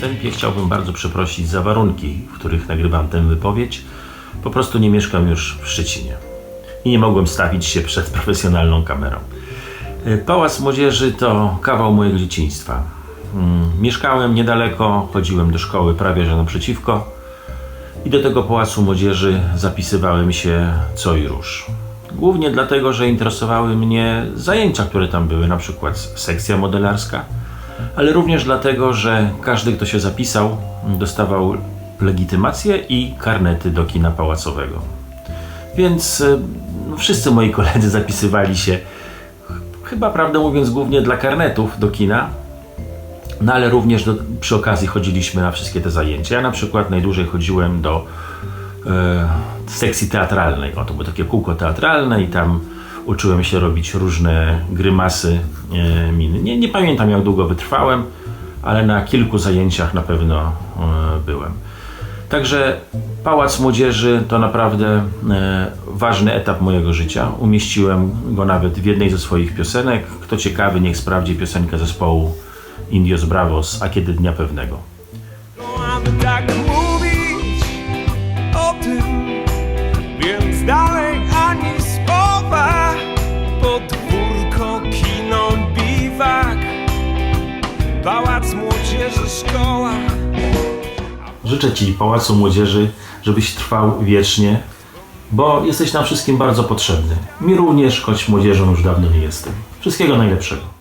wstępie chciałbym bardzo przeprosić za warunki, w których nagrywam tę wypowiedź. Po prostu nie mieszkam już w Szczecinie i nie mogłem stawić się przed profesjonalną kamerą. Y, Pałac Młodzieży to kawał mojego dzieciństwa. Mm, Mieszkałem niedaleko, chodziłem do szkoły prawie że naprzeciwko i do tego Pałacu Młodzieży zapisywałem się co i róż. Głównie dlatego, że interesowały mnie zajęcia, które tam były, na przykład sekcja modelarska, ale również dlatego, że każdy, kto się zapisał, dostawał legitymację i karnety do kina pałacowego. Więc e, no, wszyscy moi koledzy zapisywali się, ch- chyba prawdę mówiąc, głównie dla karnetów do kina, no ale również do, przy okazji chodziliśmy na wszystkie te zajęcia. Ja na przykład najdłużej chodziłem do e, sekcji teatralnej. O, to było takie kółko teatralne i tam uczyłem się robić różne grymasy, e, miny. Nie, nie pamiętam jak długo wytrwałem, ale na kilku zajęciach na pewno e, byłem. Także Pałac Młodzieży to naprawdę e, ważny etap mojego życia. Umieściłem go nawet w jednej ze swoich piosenek. Kto ciekawy, niech sprawdzi piosenkę zespołu Indios Bravos, a kiedy dnia pewnego. Życzę Ci, Pałacu Młodzieży, żebyś trwał wiecznie, bo jesteś nam wszystkim bardzo potrzebny. Mi również, choć młodzieżą już dawno nie jestem. Wszystkiego najlepszego.